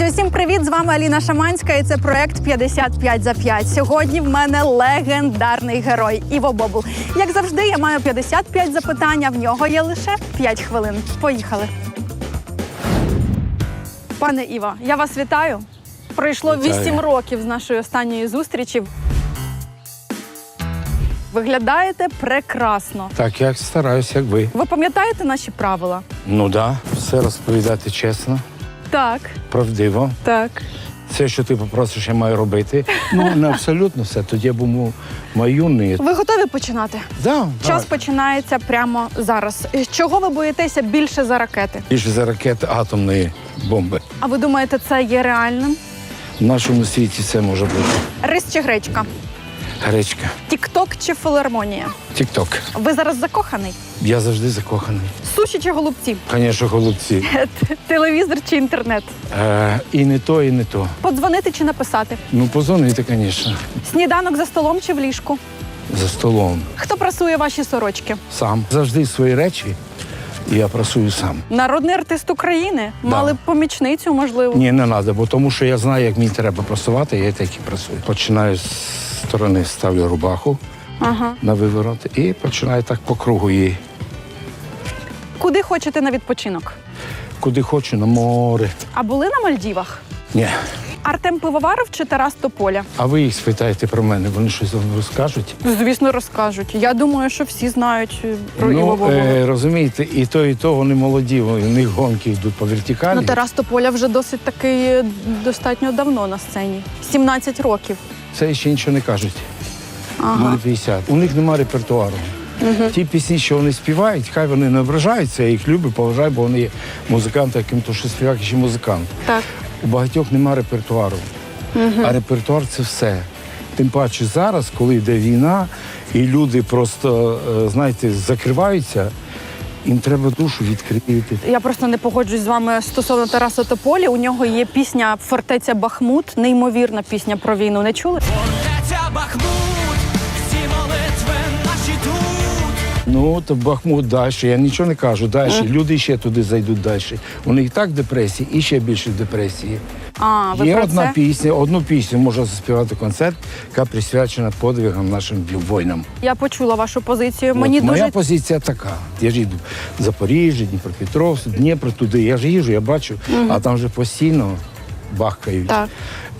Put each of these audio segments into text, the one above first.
Друзі, усім привіт! З вами Аліна Шаманська, і це проект 55 за 5. Сьогодні в мене легендарний герой Іво Бобул. Як завжди, я маю 55 запитань, а в нього є лише 5 хвилин. Поїхали. Пане Іво, я вас вітаю. Пройшло Вітаю. 8 років з нашої останньої зустрічі. Виглядаєте прекрасно. Так, я стараюся, як ви. Ви пам'ятаєте наші правила? Ну так, да, все розповідати чесно, Так, правдиво. так. Все, що ти попросиш, я маю робити. Ну, не абсолютно все. Тоді я був маюний. Ви готові починати? Да, Час давай. починається прямо зараз. Чого ви боїтеся більше за ракети? Більше за ракети атомної бомби. А ви думаєте, це є реальним? В нашому світі все може бути. Рис чи гречка? Гречка, Тікток чи філармонія? тік-ток. Ви зараз закоханий? Я завжди закоханий. Суші чи голубці? Звісно, голубці. Телевізор чи інтернет? Е, і не то, і не то. Подзвонити чи написати? Ну, позвонити, звісно, Сніданок за столом чи в ліжку? за столом. Хто прасує ваші сорочки? Сам. Завжди свої речі я працюю сам. Народний артист України. Да. Мали б помічницю, можливо. Ні, не треба, бо тому що я знаю, як мені треба працювати, я так і працюю. Починаю з сторони, ставлю рубаху Ага. на виворот і починаю так по кругу її. Куди хочете на відпочинок? Куди хочу, на море. А були на Мальдівах? Ні. Артем Пивоваров чи Тарас Тополя? А ви їх спитаєте про мене, вони щось вам розкажуть. Звісно, розкажуть. Я думаю, що всі знають е, про Іво ну, Бобова. е, розумієте, і то, і то вони молоді, у них гонки йдуть по вертикалі. Ну, Тарас Тополя вже досить таки е, достатньо давно на сцені. 17 років. Це ще нічого не кажуть. Ага. Вони 50. У них немає репертуару. Ті пісні, що вони співають, хай вони не ображаються, я їх люблю, поважаю, бо вони є музиканти, яким то що співак, і ще музикант. Так. У багатьох немає репертуару. А репертуар це все. Тим паче зараз, коли йде війна, і люди просто, е, знаєте, закриваються, їм треба душу відкрити. Я просто не погоджуюсь з вами стосовно Тараса Тополі. У нього є пісня Фортеця Бахмут, неймовірна пісня про війну. Не чули? Фортеця Бахмут, Ну, то Бахмут далі. Я нічого не кажу. Далі. Люди ще туди зайдуть далі. У них так депресії і ще більше депресії. А, ви Є про одна це? пісня, одну пісню можна заспівати концерт, яка присвячена подвигам нашим воїнам. Я почула вашу позицію. От Мені моя позиція така. Я ж їду в Запоріжжя, Дніпропетровськ, Дніпро туди. Я ж їжу, я бачу, а там вже постійно бахкають. Так.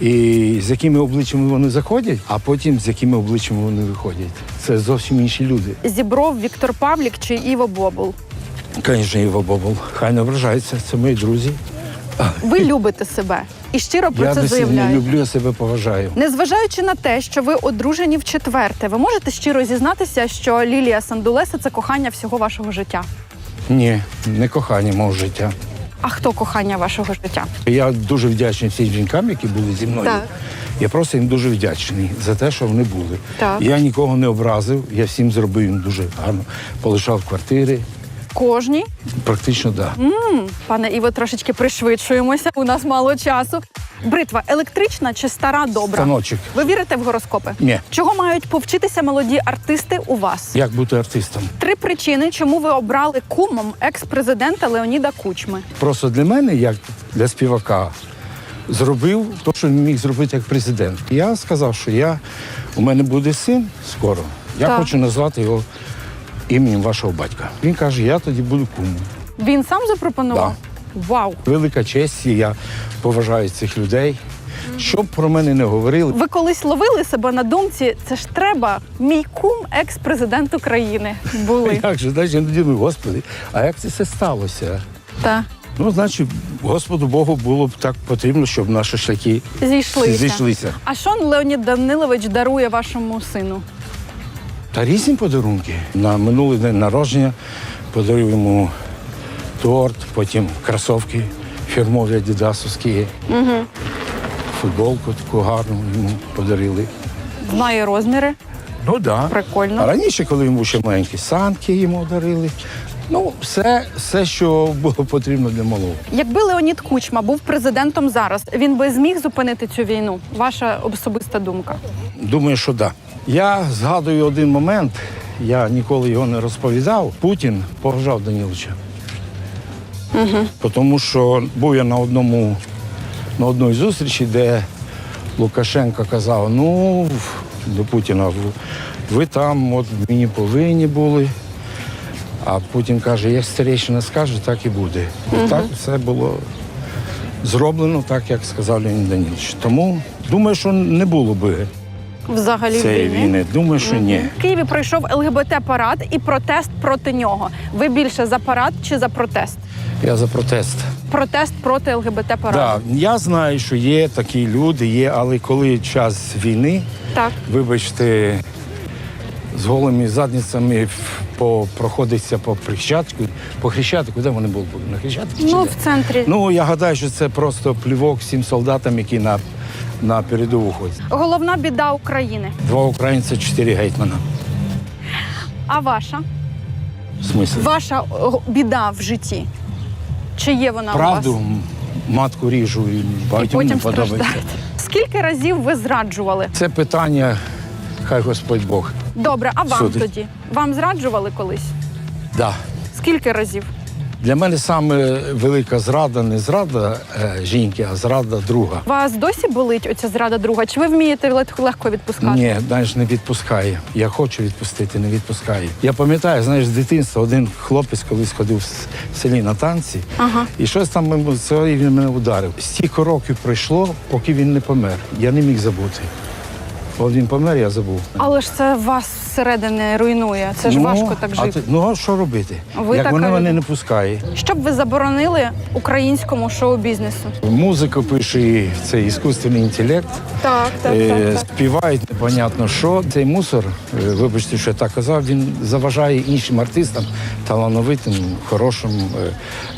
І з якими обличчями вони заходять, а потім з якими обличчями вони виходять. Це зовсім інші люди. Зібров Віктор Павлік чи Іво Бобул. Звісно, Іво Бобол. Хай не ображається, це мої друзі. Ви любите себе і щиро про я це себе заявляєте. люблю, я себе поважаю. Незважаючи на те, що ви одружені в четверте, ви можете щиро зізнатися, що Лілія Сандулеса це кохання всього вашого життя. Ні, не кохання мого життя. А хто кохання вашого життя? Я дуже вдячний всім жінкам, які були зі мною. Так. Я просто їм дуже вдячний за те, що вони були. Так. Я нікого не образив, я всім зробив їм дуже гарно. Полишав квартири. Кожній, Практично так. Да. пане Іво, трошечки пришвидшуємося. У нас мало часу. Бритва електрична чи стара добра? Станочок. Ви вірите в гороскопи? Ні. Чого мають повчитися молоді артисти у вас? Як бути артистом? Три причини, чому ви обрали кумом екс-президента Леоніда Кучми. Просто для мене, як для співака, зробив те, що він міг зробити як президент. Я сказав, що я, у мене буде син скоро. Я Так. хочу назвати його іменем вашого батька. Він каже, я тоді буду кумом. Він сам запропонував? Вау! Велика честь, і я поважаю цих людей. Що б про мене не говорили, Ви колись ловили себе на думці, це ж треба, мій кум, екс-президент України. Були. як же знаєш, я не думаю, господи, а як це все сталося? Та Ну, значить, Господу Богу було б так потрібно, щоб наші шляхи зійшлися. зійшлися. А що Леонід Данилович дарує вашому сину? Та різні подарунки. На минулий день народження подарив йому торт, потім кросовки фірмові адідасовські. Угу. Футболку таку гарну йому подарили. Знає розміри. Ну так. Да. Прикольно. А раніше, коли йому ще маленькі санки йому дарили. Ну, все, все, що було потрібно для малого. Якби Леонід Кучма був президентом зараз, він би зміг зупинити цю війну? Ваша особиста думка. Думаю, що так. Да. Я згадую один момент, я ніколи його не розповідав. Путін поважав Даніловича. Угу. Тому що був я на одному на одній зустрічі, де Лукашенко казав, ну, до Путіна, ви там от мені повинні були. А Путін каже, як старейшина скаже, так і буде. І так все було зроблено, так як сказав Леонід Данілович. Тому думаю, що не було би Взагалі цієї війни. війни. Думаю, що ні. В Києві пройшов ЛГБТ-парад і протест проти нього. Ви більше за парад чи за протест? Я за протест. Протест проти ЛГБТ-параду. Да, я знаю, що є такі люди, є, але коли час війни, Так. вибачте, з голими задницями по, проходиться по Хрещатику. По Хрещатику, де вони були? На Хрещатику? Ну, в центрі. ну, я гадаю, що це просто плівок всім солдатам, які на, на передову ходять. Головна біда України. Два українці, чотири гетьмана. А ваша? В смислі? Ваша о, біда в житті. Чи є вона Правду у вас? матку ріжу і І багатьом не потім подобається. страждаєте. Скільки разів ви зраджували? Це питання, хай Господь Бог. Добре, а вам Судить. тоді? Вам зраджували колись? Да. Скільки разів? Для мене саме велика зрада не зрада е, жінки, а зрада друга. Вас досі болить оця зрада друга? Чи ви вмієте легко- відпускати? Ні, знаєш, не відпускає. Я хочу відпустити, не відпускає. Я пам'ятаю, знаєш, з дитинства один хлопець колись ходив в селі на танці, Ага. і щось там це і він мене ударив. Стільки років пройшло, поки він не помер. Я не міг забути. От він помер, я забув. Але ж це вас всередини руйнує. Це ж Ну, важко так а жити. ти- ну а що робити? Ви Як така вони мене не пускають. Що б ви заборонили українському шоу-бізнесу? Музика пише цей іскусственний інтелект. Так, Е, співають непонятно що. Цей мусор, е, вибачте, що я так казав, він заважає іншим артистам, талановитим, хорошим е,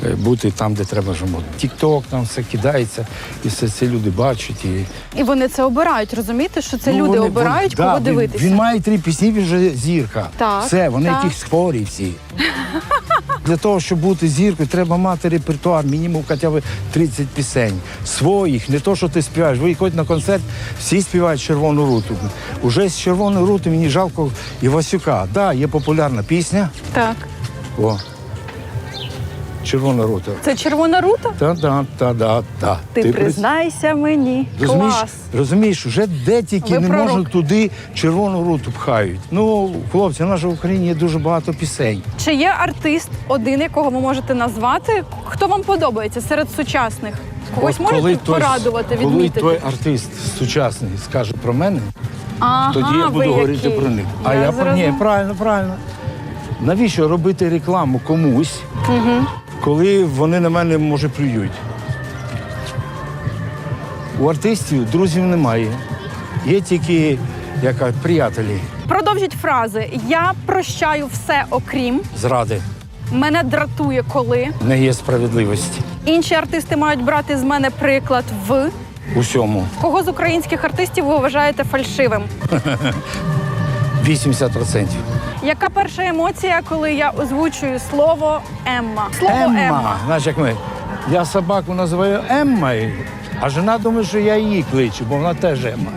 е, бути там, де треба жити. Тік-ток там все кидається, і все це люди бачать. І... І вони це обирають, розумієте, що це Ну, люди вони- обирають, кого да, дивитися. Він, має три пісні, він вже зірка. Так, Все, вони так. якісь хворі всі. Для того, щоб бути зіркою, треба мати репертуар, мінімум хоча б 30 пісень. Своїх, не то, що ти співаєш. Ви ходите на концерт, всі співають червону руту. Уже з червоної рути мені жалко Івасюка. Так, да, є популярна пісня. Так. О. Червона рута. Це червона рута? Та-да, та-да, та. Ти, приз- признайся мені. Розумієш, Клас. розумієш, вже де тільки Ви не пророк. можуть туди червону руту пхають. Ну, хлопці, у нас же в Україні є дуже багато пісень. Чи є артист один, якого ви можете назвати? Хто вам подобається серед сучасних? Когось От можете той- порадувати, Коли відмітити? той артист сучасний скаже про мене, Ага, тоді я ви буду говорити який. про них. А я, про ні, правильно, правильно. Навіщо робити рекламу комусь, коли вони на мене може плюють? У артистів друзів немає. Є тільки яка, приятелі Продовжіть фрази. Я прощаю все, окрім зради. мене дратує, коли Не є справедливості інші артисти мають брати з мене приклад в усьому. кого з українських артистів ви вважаєте фальшивим. 80%. Яка перша емоція, коли я озвучую слово Емма? Слово Емма. Емма. Знаєш, як ми. Я собаку називаю Еммою, а жена думає, що я її кличу, бо вона теж Емма.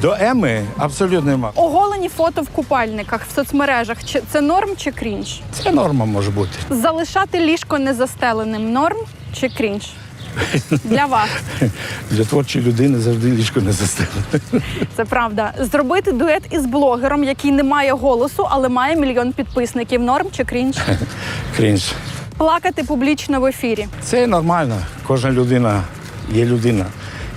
До Еми абсолютно нема. Оголені фото в купальниках в соцмережах. Чи це норм чи крінж? Це норма може бути. Залишати ліжко незастеленим норм чи крінж? Для вас Для творчої людини завжди ліжко не застелене. це правда. Зробити дует із блогером, який не має голосу, але має мільйон підписників. Норм чи крінж? Крінж. Плакати публічно в ефірі. Це нормально. Кожна людина є людина,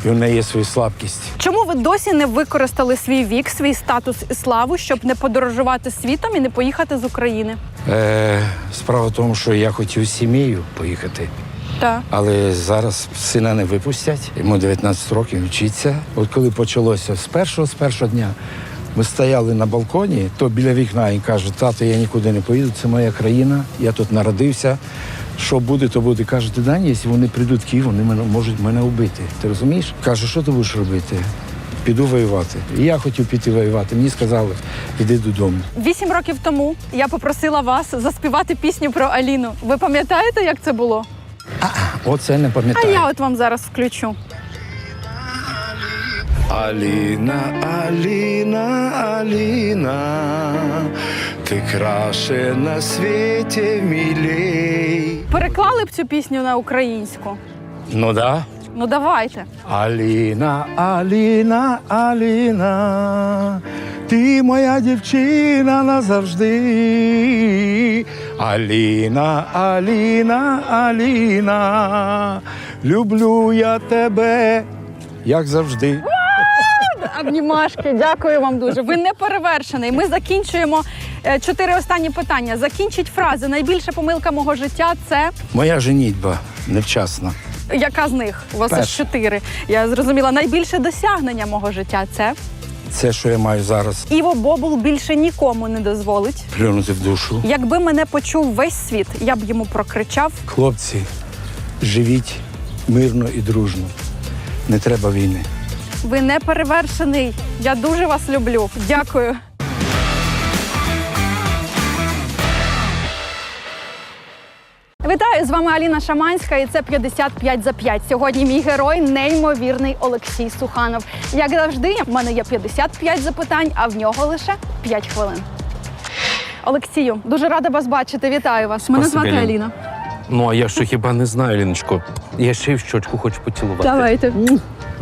і в неї є своя слабкість. Чому ви досі не використали свій вік, свій статус і славу, щоб не подорожувати світом і не поїхати з України? Е, справа в тому, що я хотів з сім'єю поїхати. Так. Але зараз сина не випустять. Йому 19 років вчиться. От коли почалося з першого з першого дня, ми стояли на балконі, то біля вікна і каже, тато, я нікуди не поїду, це моя країна, я тут народився. Що буде, то буде. Каже, ти Дані, якщо вони прийдуть в Київ, вони мене можуть мене вбити. Ти розумієш? Каже, що ти будеш робити? Піду воювати. І я хотів піти воювати. Мені сказали, іди додому. Вісім років тому я попросила вас заспівати пісню про Аліну. Ви пам'ятаєте, як це було? Оце не А пам'ятаю. я от вам зараз включу. Аліна, Аліна, Аліна, ти краще на світі мілей. Переклали б цю пісню на українську. Ну да. Ну давайте. Аліна, Аліна, Аліна, ти моя дівчина назавжди. Аліна, Аліна, Аліна, люблю я тебе, як завжди. Обнімашки, дякую вам дуже. Ви не перевершений. Ми закінчуємо е, чотири останні питання. Закінчіть фрази. Найбільша помилка мого життя це Моя женітьба невчасна. яка з них? У вас аж Перша. чотири. Я зрозуміла. Найбільше досягнення мого життя це Це, що я маю зараз, Іво Бобул більше нікому не дозволить. плюнути в душу. Якби мене почув весь світ, я б йому прокричав. Хлопці, живіть мирно і дружно. Не треба війни. Ви не перевершений. Я дуже вас люблю. Дякую. Вітаю з вами Аліна Шаманська, і це 55 за 5. Сьогодні мій герой неймовірний Олексій Суханов. Як завжди, в мене є 55 запитань, а в нього лише 5 хвилин. Олексію, дуже рада вас бачити. Вітаю вас. Мене Спасибі, звати Алін. Аліна. Ну, а я що хіба не знаю, Ліночко. Я ще й в щочку хочу поцілувати. Давайте.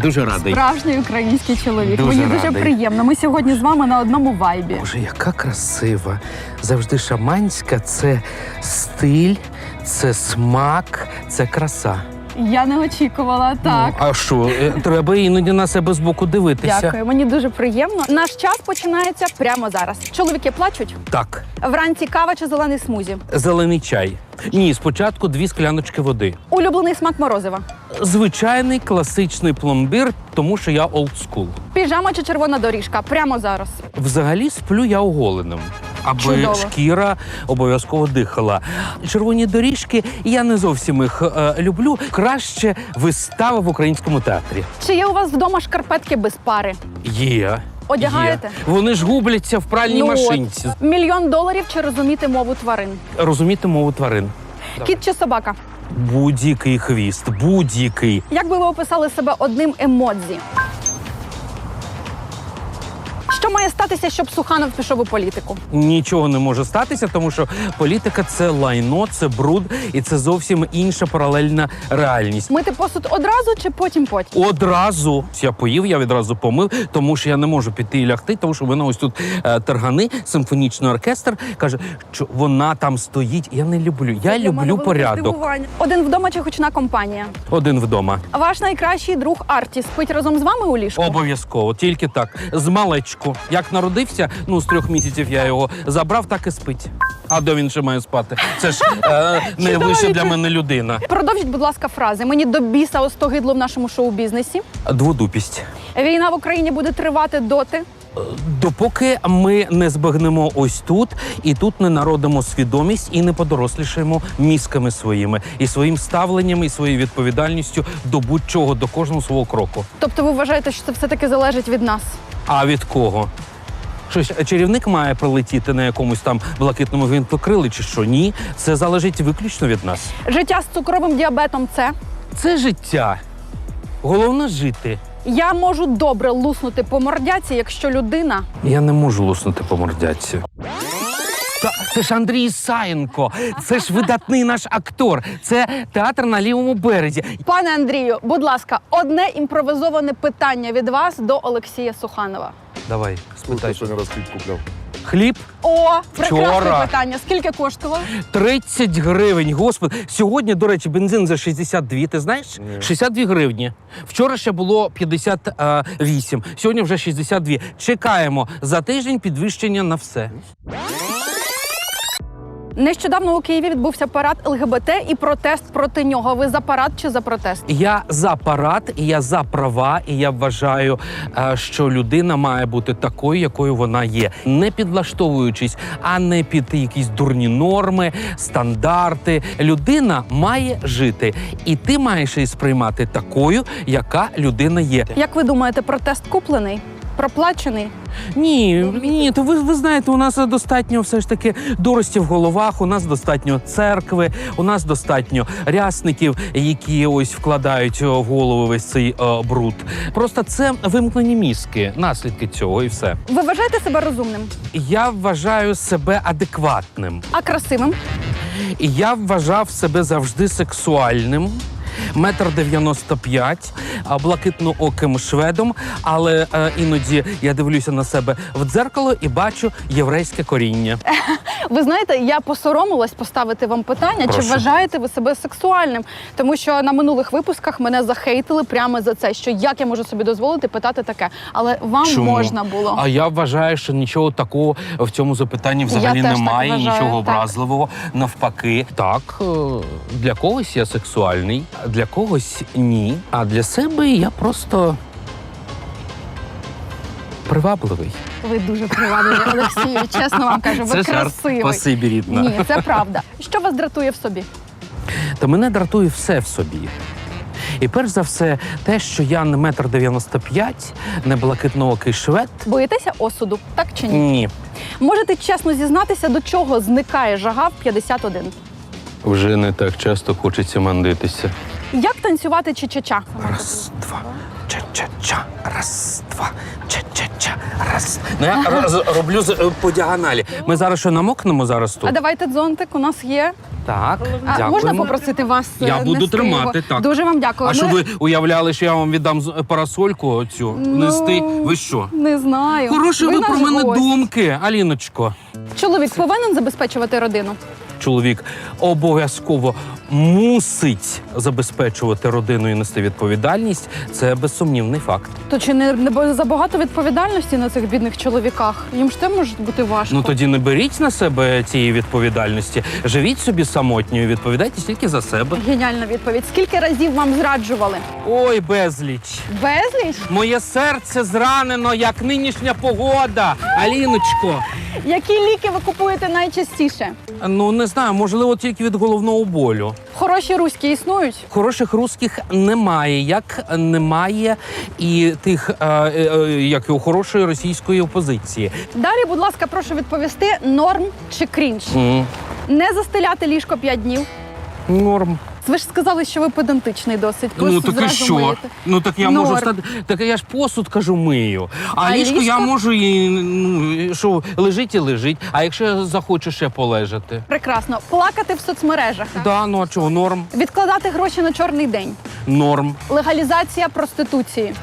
Дуже радий. Справжній український чоловік. Дуже Мені дуже радий. приємно. Ми сьогодні з вами на одному вайбі. Боже, яка красива. Завжди шаманська це стиль, це смак, це краса. Я не очікувала так. Ну, а що, е, треба іноді на себе збоку дивитися. Дякую, мені дуже приємно. Наш час починається прямо зараз. Чоловіки плачуть Так, вранці кава чи зелений смузі. зелений чай. Ні, спочатку дві скляночки води. Улюблений смак морозива. Звичайний класичний пломбир, тому що я олдскул. Піжама чи червона доріжка. Прямо зараз. Взагалі сплю я оголеним. Аби Чудово. шкіра обов'язково дихала. Червоні доріжки я не зовсім їх е, люблю. Краще вистава в українському театрі. Чи є у вас вдома шкарпетки без пари? Є. Одягаєте? Є. Вони ж губляться в пральній Ну от. машинці. Мільйон доларів чи розуміти мову тварин. Розуміти мову тварин. Кіт чи собака? Будь-який хвіст, будь-який. Як би ви описали себе одним емодзі? Що має статися, щоб Суханов пішов у політику? Нічого не може статися, тому що політика це лайно, це бруд, і це зовсім інша паралельна реальність. Мити посуд одразу чи потім потім? Одразу я поїв, я відразу помив, тому що я не можу піти і лягти, тому що в мене ось тут е, тергани, симфонічний оркестр каже, що вона там стоїть. Я не люблю. Я люблю порядок. Один вдома чи гучна компанія. Один вдома. Ваш найкращий друг Арті спить разом з вами у ліжку? Обов'язково, тільки так. З малечку. Як народився, ну з трьох місяців я його забрав, так і спить. А де він ще має спати? Це ж е, найвища для мене людина. Продовжіть, будь ласка, фрази. Мені до біса остогидло в нашому шоу-бізнесі. Дводупість. Війна в Україні буде тривати доти. Допоки ми не збагнемо ось тут, і тут не народимо свідомість і не подорослішаємо мізками своїми і своїм ставленням, і своєю відповідальністю до будь-чого, до кожного свого кроку. Тобто ви вважаєте, що це все-таки залежить від нас? А від кого? Щось чарівник має прилетіти на якомусь там блакитному гвинтокрилі чи що? Ні, це залежить виключно від нас. Життя з цукровим діабетом це. Це життя. Головне жити. Я можу добре луснути по мордяці, якщо людина. Я не можу луснути по мордяці. Та це ж Андрій Ісаєнко, це ж видатний наш актор. Це театр на лівому березі. Пане Андрію, будь ласка, одне імпровизоване питання від вас до Олексія Суханова. Давай, Сколько спитай. сегодня раз хлеб куплял? Хліб О, прекрасне Вчора. питання. Скільки коштувало? 30 гривень. Господи, сьогодні, до речі, бензин за 62, Ти знаєш? 62 гривні. Вчора ще було 58, Сьогодні вже 62. Чекаємо за тиждень підвищення на все. Нещодавно у Києві відбувся парад ЛГБТ і протест проти нього. Ви за парад чи за протест? Я за парад, і я за права, і я вважаю, е, що людина має бути такою, якою вона є, не підлаштовуючись, а не під якісь дурні норми, стандарти. Людина має жити, і ти маєш її сприймати такою, яка людина є. Як ви думаєте, протест куплений? Проплачений? Ні, ні, то ви, ви знаєте, у нас достатньо все ж таки дурості в головах. У нас достатньо церкви, у нас достатньо рясників, які ось вкладають е, в голову весь цей е, бруд. Просто це вимкнені мізки, наслідки цього, і все. Ви вважаєте себе розумним, Я вважаю себе адекватним. а красивим? Я вважав себе завжди сексуальним. Метр дев'яносто п'ять, а, блакитнооким шведом, але е, іноді я дивлюся на себе в дзеркало і бачу єврейське коріння. Ви знаєте, я посоромилась поставити вам питання, чи вважаєте ви себе сексуальним? Тому що на минулих випусках мене захейтили прямо за це, що як я можу собі дозволити питати таке. Але вам Чому? можна було. А я вважаю, що нічого такого в цьому запитанні взагалі так немає, вважаю, нічого так. образливого. Навпаки, так е, для когось я сексуальний, для когось ні. А для себе я просто привабливий. Ви дуже привабливі, Олексію. Чесно вам кажу, ви Це жарт. красивий. Спасибі, рідна. Ні, це правда. Що вас дратує в собі? Та мене дратує все в собі. І перш за все, те, що я не метр дев'яносто п'ять, не блакитноокий швед. Боїтеся осуду, так чи ні? Ні. Можете чесно зізнатися, до чого зникає жага в 51? Вже не так часто хочеться мандитися. Як танцювати ча-ча-ча? Раз, два, ча-ча-ча, раз, два, ча-ча-ча, раз. Ну я роз- роблю з- е, по діагоналі. Ми зараз що намокнемо зараз А тут? давайте дзонтик у нас є. Так, А, дякуємо. можна попросити вас? е, Я буду нести тримати, його? так. Дуже вам дякую. А що ви уявляли, що я вам віддам з- парасольку оцю Ну, нести? Ви що? Не знаю. Хороші ви, наш про мене гость. думки, Аліночко. Чоловік повинен забезпечувати родину. Чоловік обов'язково мусить забезпечувати родину і нести відповідальність. Це безсумнівний факт. То чи не, не забагато відповідальності на цих бідних чоловіках? Їм ж те може бути важко. Ну тоді не беріть на себе цієї відповідальності. Живіть собі самотньою, відповідайте тільки за себе. Геніальна відповідь. Скільки разів вам зраджували? Ой, безліч. Безліч? Моє серце зранено, як нинішня погода. Аліночко. Які ліки ви купуєте найчастіше? Ну не знаю, можливо, тільки від головного болю. Хороші руські існують? Хороших русських немає, як немає і тих, е, е, е, як і у хорошої російської опозиції. Далі, будь ласка, прошу відповісти: норм чи крінж? М, Не застеляти ліжко 5 днів. Норм. Ви ж сказали, що ви педантичний досить. Ну так і що? миєте. Ну так я Норм. можу стати. Так я ж посуд кажу мию. А, А ліжко, я можу і ну, що лежить і лежить. А якщо я захочу ще полежати? Прекрасно. Плакати в соцмережах. Да, ну а чого? Норм. Відкладати гроші на чорний день. Норм. Легалізація проституції.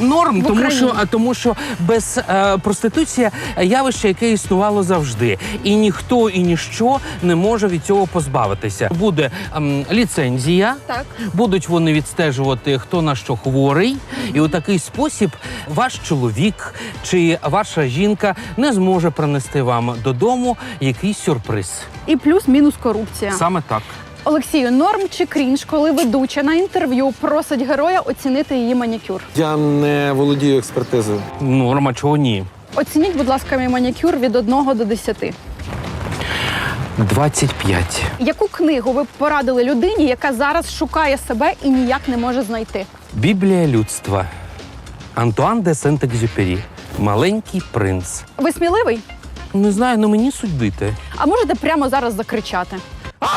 Норм, тому що, а тому що без е, проституція явище, яке існувало завжди, і ніхто і ніщо не може від цього позбавитися. Буде ем, ліцензія, Так. будуть вони відстежувати, хто на що хворий, і у такий спосіб ваш чоловік чи ваша жінка не зможе принести вам додому якийсь сюрприз. І плюс-мінус корупція. Саме так. Олексію, норм чи крінж, коли ведуча на інтерв'ю просить героя оцінити її манікюр. Я не володію експертизою. Норма, чого ні? Оцініть, будь ласка, мій манікюр від 1 до 10. 25. Яку книгу ви б порадили людині, яка зараз шукає себе і ніяк не може знайти? Біблія людства. Антуан де Сент-Екзюпері. Маленький принц. Ви сміливий? Не знаю, ну мені судити. А можете прямо зараз закричати? Ой,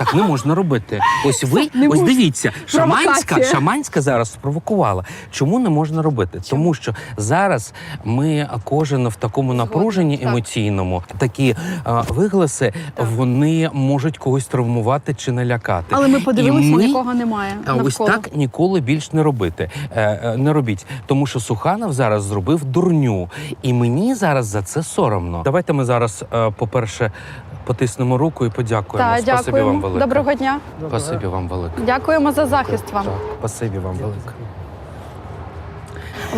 Так не можна робити. Ось ви, Не ось можна. дивіться, шаманська, шаманська зараз спровокувала. Чому не можна робити? Тому що зараз ми кожен в такому напруженні так. емоційному, такі а, вигласи вони можуть когось травмувати чи налякати. Але ми подивилися, І ми- нікого немає. А ось так ніколи більш не робити. Е, е, не робіть, тому що Суханов зараз зробив дурню, і мені зараз за це соромно. Давайте ми зараз, е, по-перше, потиснемо руку і подякуємо. Так, Спасибі вам велике. Доброго дня. Спасибі вам велике. Дякуємо за захист вам. Так, спасибі вам велике.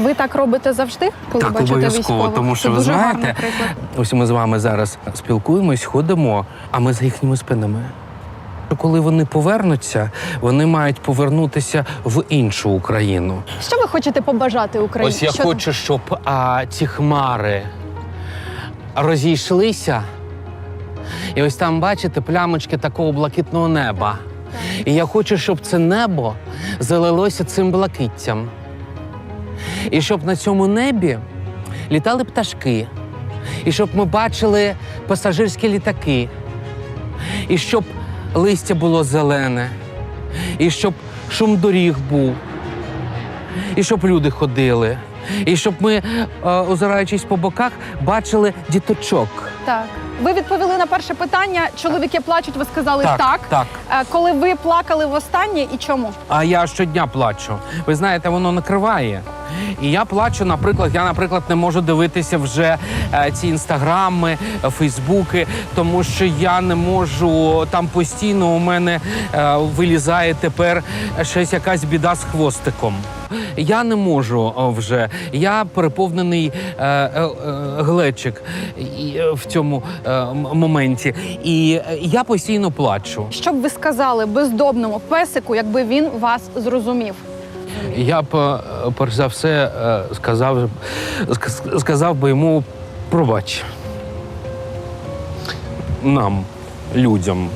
Ви так робите завжди, коли Так, бачите обов'язково, військових? тому Це що ви дуже знаєте, приклад. ось ми з вами зараз спілкуємось, ходимо, а ми за їхніми спинами. Коли вони повернуться, вони мають повернутися в іншу Україну. Що ви хочете побажати Україні? Ось я Що хочу, щоб а, ці хмари розійшлися. І ось там, бачите, плямочки такого блакитного неба. І я хочу, щоб це небо залилося цим блакиттям. І щоб на цьому небі літали пташки, і щоб ми бачили пасажирські літаки, і щоб листя було зелене, і щоб шум доріг був, і щоб люди ходили, і щоб ми, е, озираючись по боках, бачили діточок. Так, Ви відповіли на перше питання. Чоловіки плачуть. Ви сказали Так, так. так. Е, Коли ви плакали востаннє і чому? А я щодня плачу. Ви знаєте, воно накриває. І я плачу, наприклад, я, наприклад, не можу дивитися вже е, ці інстаграми, е, фейсбуки, тому що я не можу там постійно у мене е, вилізає тепер щось якась біда з хвостиком. Я не можу вже. Я переповнений е, е, е, глечик е, в цьому е, моменті. І е, я постійно плачу. Що б ви сказали бездомному песику, якби він вас зрозумів? Я б е, перш за все е, сказав, сказав би йому пробач. Нам, людям.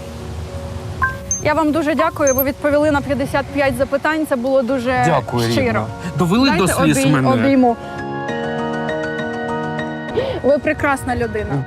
Я вам дуже дякую. Ви відповіли на 55 запитань. Це було дуже Дякую, щиро. Рідна. Довели до Дайте сліз обій- мене. обійму. Ви прекрасна людина.